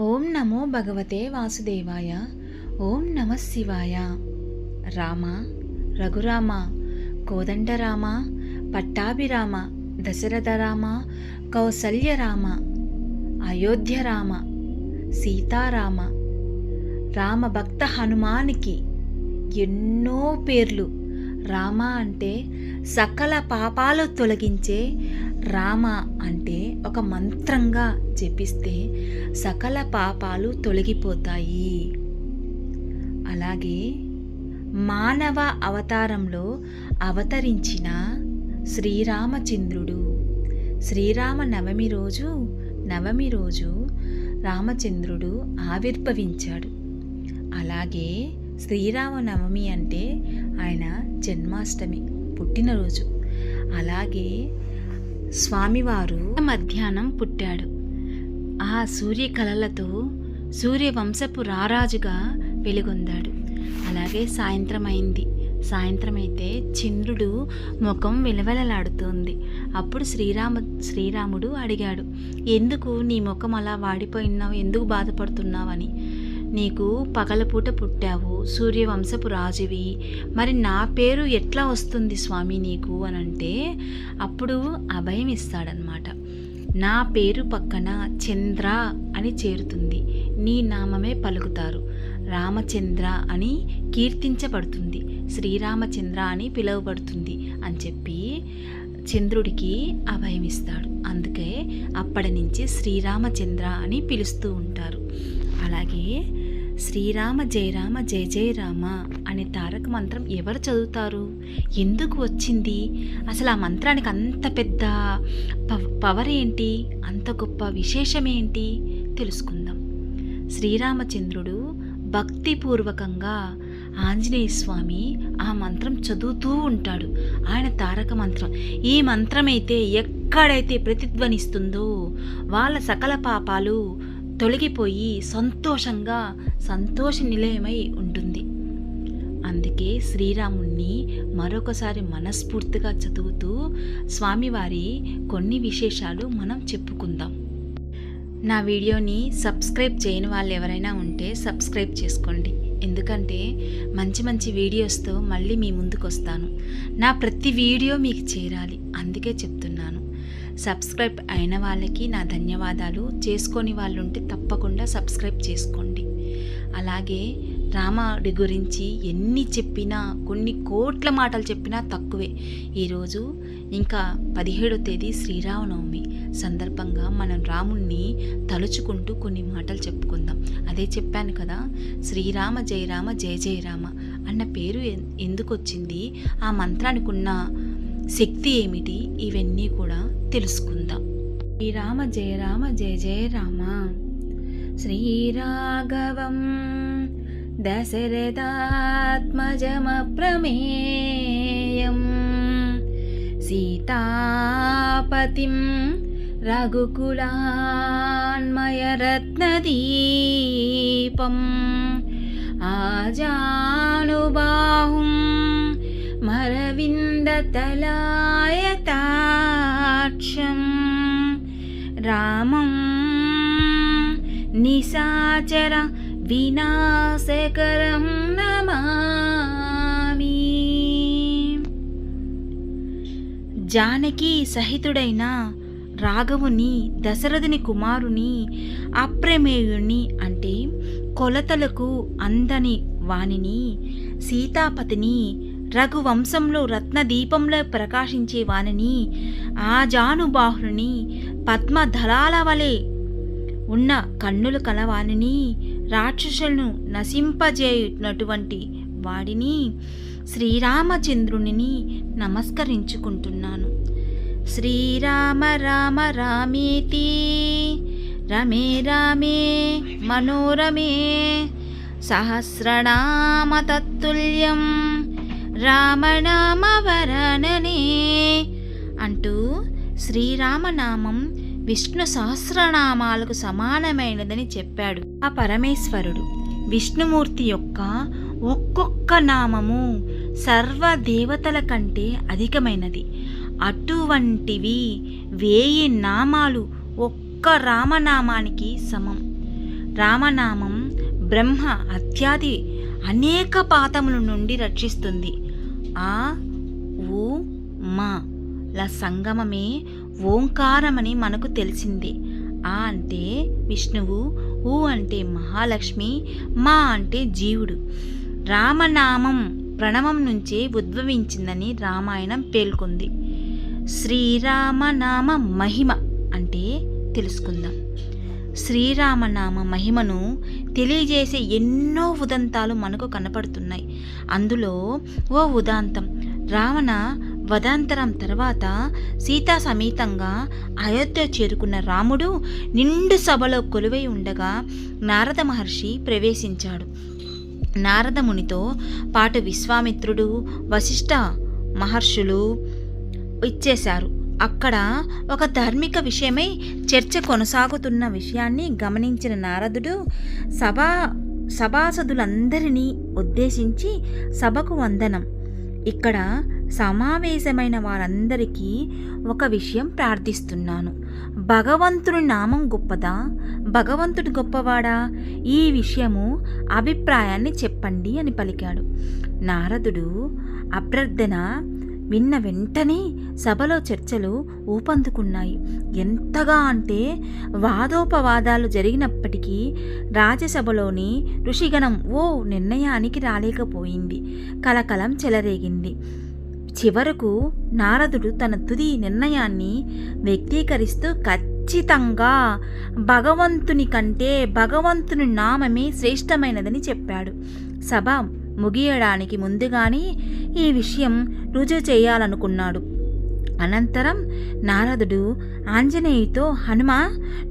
ఓం నమో భగవతే వాసుదేవాయ ఓం నమ శివాయ. రామ రఘురామ కోదండరామ పట్టాభిరామ దశరథ రామ కౌసల్యరామ అయోధ్యరామ సీతారామ. రామ భక్త హనుమానికి ఎన్నో పేర్లు. రామ అంటే సకల పాపాలు తొలగించే రామ అంటే ఒక మంత్రంగా జపిస్తే సకల పాపాలు తొలగిపోతాయి. అలాగే మానవ అవతారంలో అవతరించిన శ్రీరామచంద్రుడు శ్రీరామ నవమి రోజు నవమి రోజు రామచంద్రుడు ఆవిర్భవించాడు. అలాగే శ్రీరామనవమి అంటే ఆయన జన్మాష్టమి పుట్టినరోజు. అలాగే స్వామివారు మధ్యాహ్నం పుట్టాడు. ఆ సూర్య సూర్యకళలతో సూర్యవంశపు రారాజుగా వెలుగొందాడు. అలాగే సాయంత్రం అయింది సాయంత్రం అయితే చంద్రుడు ముఖం వెలవెలలాడుతోంది. అప్పుడు శ్రీరామ శ్రీరాముడు అడిగాడు ఎందుకు నీ ముఖం అలా వాడిపోయినావు? ఎందుకు బాధపడుతున్నావని? నీకు పగలపూట పుట్టావు సూర్యవంశపు రాజువి. మరి నా పేరు ఎట్లా వస్తుంది స్వామి నీకు? అని అంటే అప్పుడు అభయం ఇస్తాడనమాట నా పేరు పక్కన చంద్ర అని చేరుతుంది. నీ నామమే పలుకుతారు. రామచంద్ర అని కీర్తించబడుతుంది. శ్రీరామచంద్ర అని పిలువబడుతుంది అని చెప్పి చంద్రుడికి అభయం ఇస్తాడు. అందుకే అప్పటి నుంచి శ్రీరామచంద్ర అని పిలుస్తూ ఉంటారు. అలాగే శ్రీరామ జయరామ జయ జయ రామ అనే తారక మంత్రం ఎవరు చదువుతారు? ఎందుకు వచ్చింది? అసలు ఆ మంత్రానికి అంత పెద్ద పవర్ ఏంటి? అంత గొప్ప విశేషం ఏంటి? తెలుసుకుందాం. శ్రీరామచంద్రుడు భక్తిపూర్వకంగా ఆంజనేయ స్వామి ఆ మంత్రం చదువుతూ ఉంటాడు. ఆయన తారక మంత్రం. ఈ మంత్రం అయితే ఎక్కడైతే ప్రతిధ్వనిస్తుందో వాళ్ళ సకల పాపాలు తొలగిపోయి సంతోషంగా సంతోష నిలయమై ఉంటుంది. అందుకే శ్రీరాముణ్ణి మరొకసారి మనస్ఫూర్తిగా చదువుతూ స్వామివారి కొన్ని విశేషాలు మనం చెప్పుకుందాం. నా వీడియోని సబ్స్క్రైబ్ చేయని వాళ్ళు ఎవరైనా ఉంటే సబ్స్క్రైబ్ చేసుకోండి. ఎందుకంటే మంచి మంచి వీడియోస్తో మళ్ళీ మీ ముందుకు వస్తాను నా ప్రతి వీడియో మీకు చేరాలి. అందుకే చెప్తున్నాను. సబ్స్క్రైబ్ అయిన వాళ్ళకి నా ధన్యవాదాలు. చేసుకొని వాళ్ళు ఉంటే తప్పకుండా సబ్స్క్రైబ్ చేసుకోండి. అలాగే రామాడి గురించి ఎన్ని చెప్పినా కొన్ని కోట్ల మాటలు చెప్పినా తక్కువే. ఈరోజు ఇంకా పదిహేడో తేదీ శ్రీరామనవమి. సందర్భంగా మనం రాముణ్ణి తలుచుకుంటూ కొన్ని మాటలు చెప్పుకుందాం. అదే చెప్పాను కదా శ్రీరామ జయరామ జయ జయరామ అన్న పేరు ఎందుకు వచ్చింది ఆ మంత్రానికి ఉన్న శక్తి ఏమిటి? ఇవన్నీ కూడా తెలుసుకుందాం. శ్రీరామ జయ రామ జయ జయ రామ. శ్రీరాఘవం దశరథాత్మజమప్రమేయం. సీతాపతిం రఘుకులాన్మయరత్నదీపం. ఆజానుబాహుం మరవిందతలాయతాక్షం రామం నిశాచర వినాశకరం నమామి జానకి సహితుడైన రాఘవుని దశరథుని కుమారుని అప్రమేయుణ్ణి అంటే కొలతలకు అందని వానిని సీతాపతిని రఘువంశంలో రత్నదీపంలో ప్రకాశించే వానిని ఆజానుబాహుని పద్మధలాల వలె ఉన్న కన్నులు కలవానిని రాక్షసులను నశింపజేయునటువంటి వాడిని శ్రీరామచంద్రునిని నమస్కరించుకుంటున్నాను. శ్రీరామ రామ రామేతి రమే రామే మనోరమే సహస్రనామ తత్తుల్యం. రామనామవరణనే అంటూ శ్రీరామనామం విష్ణు సహస్రనామాలకు సమానమైనదని చెప్పాడు ఆ పరమేశ్వరుడు. విష్ణుమూర్తి యొక్క ఒక్కొక్క నామము సర్వ దేవతల కంటే అధికమైనది. అటువంటివి వేయి నామాలు ఒక్క రామనామానికి సమం. రామనామం బ్రహ్మ అత్యాది అనేక పాతముల నుండి రక్షిస్తుంది. ఆ ఊ మా ల సంగమమే ఓంకారమని మనకు తెలిసింది. ఆ అంటే విష్ణువు ఊ అంటే మహాలక్ష్మి మా అంటే జీవుడు. రామనామం ప్రణవం నుంచే ఉద్భవించిందని రామాయణం పేర్కొంది. శ్రీరామనామ మహిమ అంటే తెలుసుకుందాం. శ్రీరామనామ మహిమను తెలియజేసే ఎన్నో ఉదంతాలు మనకు కనపడుతున్నాయి. అందులో ఓ ఉదాంతం రావణ వదాంతరం తర్వాత సీతా సమేతంగా అయోధ్య చేరుకున్న రాముడు నిండు సభలో కొలువై ఉండగా నారద మహర్షి ప్రవేశించాడు. నారదమునితో పాటు విశ్వామిత్రుడు వశిష్ఠ మహర్షులు ఇచ్చేశారు. అక్కడ ఒక ధార్మిక విషయమై చర్చ కొనసాగుతున్న విషయాన్ని గమనించిన నారదుడు సభా సభాసదులందరినీ ఉద్దేశించి సభకు వందనం. ఇక్కడ సమావేశమైన వారందరికీ ఒక విషయం ప్రార్థిస్తున్నాను. భగవంతుని నామం గొప్పదా? భగవంతుడు గొప్పవాడా? ఈ విషయము అభిప్రాయాన్ని చెప్పండి అని పలికాడు. నారదుడు అభ్యర్థన విన్న వెంటనే సభలో చర్చలు ఊపందుకున్నాయి. ఎంతగా అంటే వాదోపవాదాలు జరిగినప్పటికీ రాజ్యసభలోని ఋషిగణం ఓ నిర్ణయానికి రాలేకపోయింది. కలకలం చెలరేగింది. చివరకు నారదుడు తన తుది నిర్ణయాన్ని వ్యక్తీకరిస్తూ ఖచ్చితంగా భగవంతుని కంటే భగవంతుని నామమే శ్రేష్టమైనదని చెప్పాడు. సభ ముగియడానికి ముందుగానే ఈ విషయం రుజువు చేయాలనుకున్నాడు. అనంతరం నారదుడు ఆంజనేయుతో హనుమ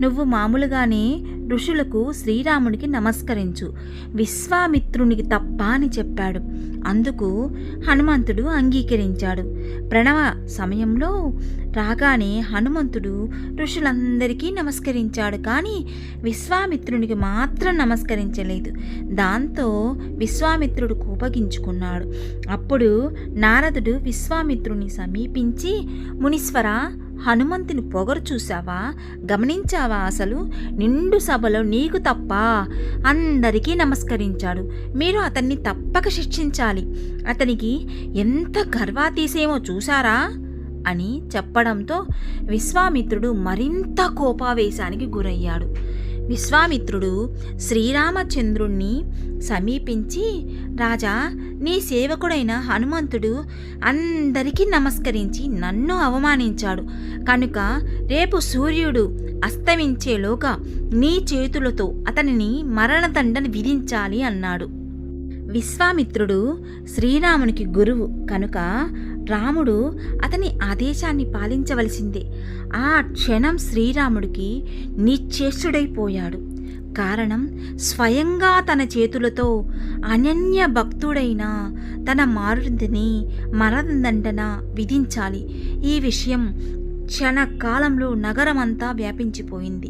నువ్వు మామూలుగానే ఋషులకు శ్రీరాముడికి నమస్కరించు. విశ్వామిత్రునికి తప్ప అని చెప్పాడు. అందుకు హనుమంతుడు అంగీకరించాడు. ప్రణవ సమయంలో రాగానే హనుమంతుడు ఋషులందరికీ నమస్కరించాడు. కానీ విశ్వామిత్రునికి మాత్రం నమస్కరించలేదు. దాంతో విశ్వామిత్రుడు కోపగించుకున్నాడు. అప్పుడు నారదుడు విశ్వామిత్రుని సమీపించి మునీశ్వర హనుమంతుని పొగరు చూశావా? గమనించావా అసలు? నిండు సభలో నీకు తప్ప అందరికీ నమస్కరించాడు. మీరు అతన్ని తప్పక శిక్షించాలి. అతనికి ఎంత గర్వాతీసేమో చూసారా అని చెప్పడంతో విశ్వామిత్రుడు మరింత కోపావేశానికి గురయ్యాడు. విశ్వామిత్రుడు శ్రీరామచంద్రుణ్ణి సమీపించి రాజా నీ సేవకుడైన హనుమంతుడు అందరికీ నమస్కరించి నన్ను అవమానించాడు. కనుక రేపు సూర్యుడు అస్తమించేలోగా నీ చేతులతో అతనిని మరణదండను విధించాలి అన్నాడు. విశ్వామిత్రుడు శ్రీరామునికి గురువు కనుక రాముడు అతని ఆదేశాన్ని పాలించవలసిందే. ఆ క్షణం శ్రీరాముడికి నిశ్చేష్టుడైపోయాడు. కారణం స్వయంగా తన చేతులతో అనన్య భక్తుడైన తన మారుడిని మరణదండన విధించాలి. ఈ విషయం క్షణకాలంలో నగరమంతా వ్యాపించిపోయింది.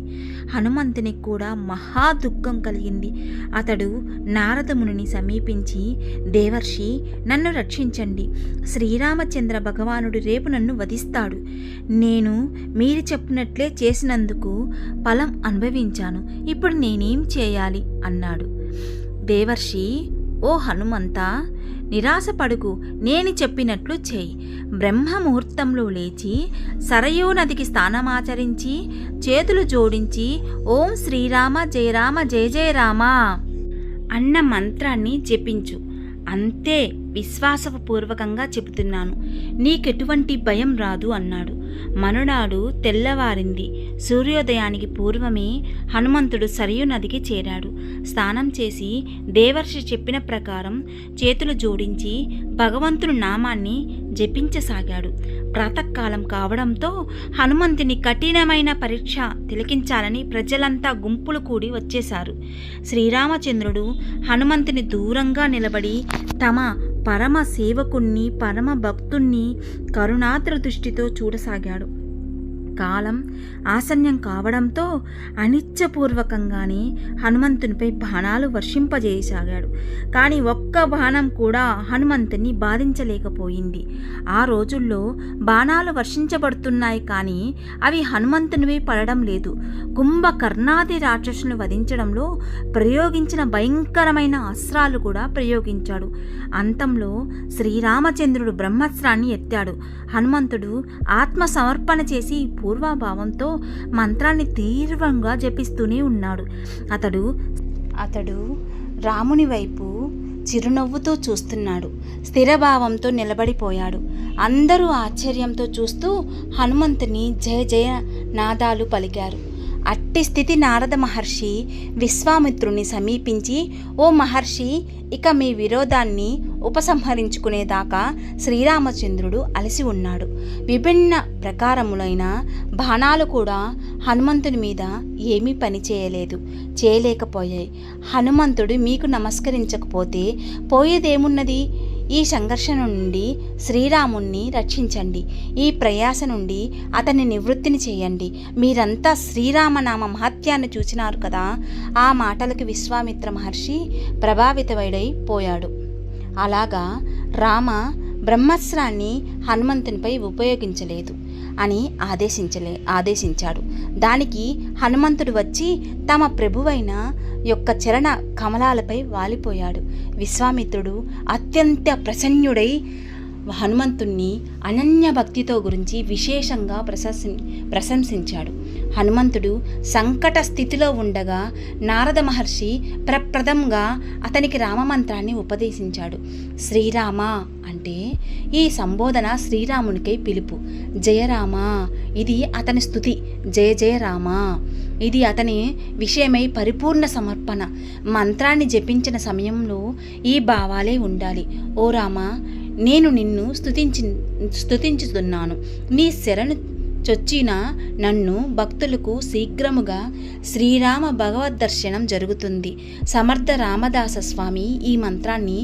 హనుమంతునికి కూడా మహా దుఃఖం కలిగింది. అతడు నారదమునిని సమీపించి దేవర్షి నన్ను రక్షించండి. శ్రీరామచంద్ర భగవానుడు రేపు నన్ను వధిస్తాడు. నేను మీరు చెప్పినట్లే చేసినందుకు ఫలం అనుభవించాను. ఇప్పుడు నేనేం చేయాలి? అన్నాడు. దేవర్షి ఓ హనుమంతా నిరాశపడుకు నేను చెప్పినట్లు చేయి. బ్రహ్మ ముహూర్తంలో లేచి సరయూ నదికి స్థానమాచరించి చేతులు జోడించి ఓం శ్రీరామ జయరామ జయ జయ రామ. అన్న మంత్రాన్ని జపించు. అంతే విశ్వాసపూర్వకంగా చెబుతున్నాను. నీకెటువంటి భయం రాదు అన్నాడు. మనునాడు తెల్లవారింది. సూర్యోదయానికి పూర్వమే హనుమంతుడు సరియు నదికి చేరాడు. స్నానం చేసి దేవర్షి చెప్పిన ప్రకారం చేతులు జోడించి భగవంతుని నామాన్ని జపించసాగాడు. ప్రాతకాలం కావడంతో హనుమంతుని కఠినమైన పరీక్ష తిలకించాలని ప్రజలంతా గుంపులు కూడి వచ్చేశారు. శ్రీరామచంద్రుడు హనుమంతుని దూరంగా నిలబడి తమ పరమ సేవకుణ్ణి పరమ భక్తుణ్ణి కరుణాత్ర దృష్టితో చూడసాగాడు. కాలం ఆసన్యం కావడంతో అనిచ్చపూర్వకంగానే హనుమంతునిపై బాణాలు వర్షింపజేయసాగాడు. కానీ ఒక్క బాణం కూడా హనుమంతుని బాధించలేకపోయింది. ఆ రోజుల్లో బాణాలు వర్షించబడుతున్నాయి కానీ అవి హనుమంతునిపై పడడం లేదు. కుంభకర్ణాది రాక్షసులను వధించడంలో ప్రయోగించిన భయంకరమైన అస్త్రాలు కూడా ప్రయోగించాడు. అంతంలో శ్రీరామచంద్రుడు బ్రహ్మాస్త్రాన్ని ఎత్తాడు. హనుమంతుడు ఆత్మ సమర్పణ చేసి పూర్వభావంతో మంత్రాన్ని తీవ్రంగా జపిస్తూనే ఉన్నాడు. అతడు అతడు రాముని వైపు చిరునవ్వుతో చూస్తున్నాడు. స్థిరభావంతో నిలబడిపోయాడు. అందరూ ఆశ్చర్యంతో చూస్తూ హనుమంతుని జయ జయ నాదాలు పలికారు. అట్టి స్థితి నారద మహర్షి విశ్వామిత్రుని సమీపించి ఓ మహర్షి ఇక మీ విరోధాన్ని ఉపసంహరించుకునేదాకా శ్రీరామచంద్రుడు అలసి ఉన్నాడు. విభిన్న ప్రకారములైన బాణాలు కూడా హనుమంతుని మీద ఏమీ పని చేయలేదు. చేయలేకపోయాయి. హనుమంతుడు మీకు నమస్కరించకపోతే పోయేదేమున్నది? ఈ సంఘర్షణ నుండి శ్రీరాముణ్ణి రక్షించండి. ఈ ప్రయాస నుండి అతని నివృత్తిని చేయండి. మీరంతా శ్రీరామనామ మహత్యాన్ని చూచినారు కదా? ఆ మాటలకు విశ్వామిత్ర మహర్షి ప్రభావితమైడై పోయాడు. అలాగా రామ బ్రహ్మాస్త్రాన్ని హనుమంతునిపై ఉపయోగించలేదు. అని ఆదేశించలే ఆదేశించాడు. దానికి హనుమంతుడు వచ్చి తమ ప్రభువైన యొక్క చరణ కమలాలపై వాలిపోయాడు. విశ్వామిత్రుడు అత్యంత ప్రసన్నుడై హనుమంతుణ్ణి అనన్య భక్తితో గురించి విశేషంగా ప్రశంసి ప్రశంసించాడు. హనుమంతుడు సంకట స్థితిలో ఉండగా నారద మహర్షి ప్రప్రదంగా అతనికి రామమంత్రాన్ని ఉపదేశించాడు. శ్రీరామ అంటే ఈ సంబోధన శ్రీరామునికై పిలుపు. జయరామ ఇది అతని స్థుతి. జయ జయ రామ ఇది అతని విషయమై పరిపూర్ణ సమర్పణ. మంత్రాన్ని జపించిన సమయంలో ఈ భావాలే ఉండాలి. ఓ రామ నేను నిన్ను స్థుతించి స్థుతించుతున్నాను నీ శరణు చొచ్చిన నన్ను భక్తులకు శీఘ్రముగా శ్రీరామ భగవద్ దర్శనం జరుగుతుంది. సమర్థ రామదాస స్వామి ఈ మంత్రాన్ని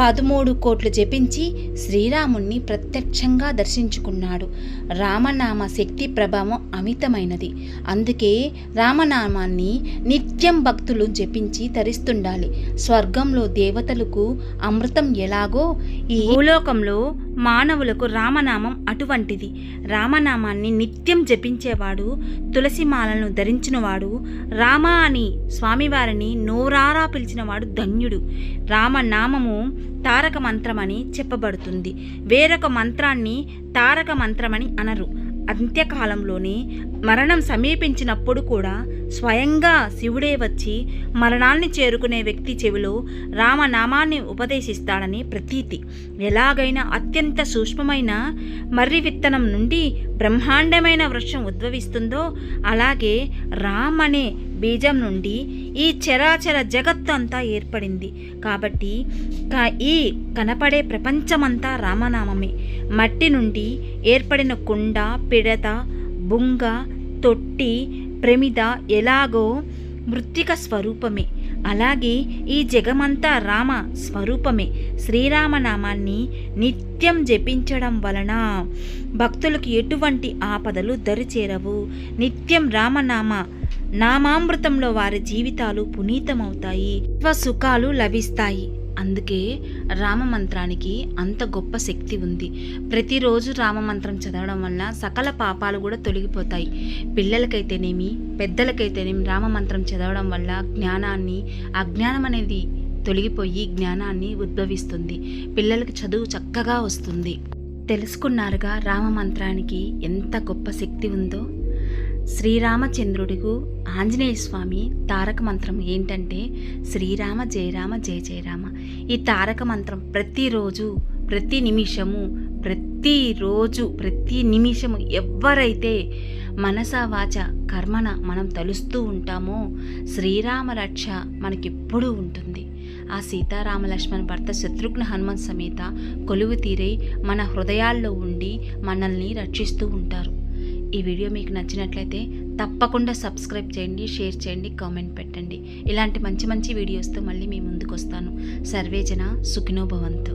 పదమూడు కోట్లు జపించి శ్రీరాముణ్ణి ప్రత్యక్షంగా దర్శించుకున్నాడు. రామనామ శక్తి ప్రభావం అమితమైనది. అందుకే రామనామాన్ని నిత్యం భక్తులు జపించి తరిస్తుండాలి. స్వర్గంలో దేవతలకు అమృతం ఎలాగో ఈ భూలోకంలో మానవులకు రామనామం అటువంటిది. రామనామాన్ని నిత్యం జపించేవాడు తులసిమాలను ధరించినవాడు రామ అని స్వామివారిని నోరారా పిలిచినవాడు ధన్యుడు. రామనామము తారక మంత్రమని చెప్పబడుతుంది. వేరొక మంత్రాన్ని తారక మంత్రమని అనరు. అంత్యకాలంలోనే మరణం సమీపించినప్పుడు కూడా స్వయంగా శివుడే వచ్చి మరణాన్ని చేరుకునే వ్యక్తి చెవిలో రామనామాన్ని ఉపదేశిస్తాడని ప్రతీతి. ఎలాగైనా అత్యంత సూక్ష్మమైన మర్రి విత్తనం నుండి బ్రహ్మాండమైన వృక్షం ఉద్భవిస్తుందో అలాగే రామ్ అనే బీజం నుండి ఈ చరాచర జగత్తు అంతా ఏర్పడింది. కాబట్టి ఈ కనపడే ప్రపంచమంతా రామనామమే. మట్టి నుండి ఏర్పడిన కుండ పిడత బుంగ తొట్టి ప్రమిద ఎలాగో మృత్తిక స్వరూపమే. అలాగే ఈ జగమంతా రామ స్వరూపమే. శ్రీరామనామాన్ని నిత్యం జపించడం వలన భక్తులకు ఎటువంటి ఆపదలు దరిచేరవు. నిత్యం రామనామ నామామృతంలో వారి జీవితాలు పునీతమవుతాయి. సుఖాలు లభిస్తాయి. అందుకే రామమంత్రానికి అంత గొప్ప శక్తి ఉంది. ప్రతిరోజు రామమంత్రం చదవడం వల్ల సకల పాపాలు కూడా తొలగిపోతాయి. పిల్లలకైతేనేమి పెద్దలకైతేనేమి రామమంత్రం చదవడం వల్ల జ్ఞానాన్ని అజ్ఞానం అనేది తొలగిపోయి జ్ఞానాన్ని ఉద్భవిస్తుంది. పిల్లలకు చదువు చక్కగా వస్తుంది. తెలుసుకున్నారుగా రామమంత్రానికి ఎంత గొప్ప శక్తి ఉందో? శ్రీరామచంద్రుడికు ఆంజనేయ స్వామి తారక మంత్రం ఏంటంటే శ్రీరామ జయరామ జయ జయరామ ఈ తారక మంత్రం ప్రతిరోజు ప్రతి నిమిషము ప్రతిరోజు ప్రతి నిమిషము ఎవరైతే మనస వాచ కర్మన మనం తలుస్తూ ఉంటామో శ్రీరామ రక్ష మనకెప్పుడూ ఉంటుంది. ఆ సీతారామ లక్ష్మణ్ భర్త శత్రుఘ్న హనుమంత్ సమేత కొలువు తీరై మన హృదయాల్లో ఉండి మనల్ని రక్షిస్తూ ఉంటారు. ఈ వీడియో మీకు నచ్చినట్లయితే తప్పకుండా సబ్స్క్రైబ్ చేయండి షేర్ చేయండి కామెంట్ పెట్టండి. ఇలాంటి మంచి మంచి వీడియోస్తో మళ్ళీ మీ ముందుకు వస్తాను సర్వేజన సుఖినోభవంతు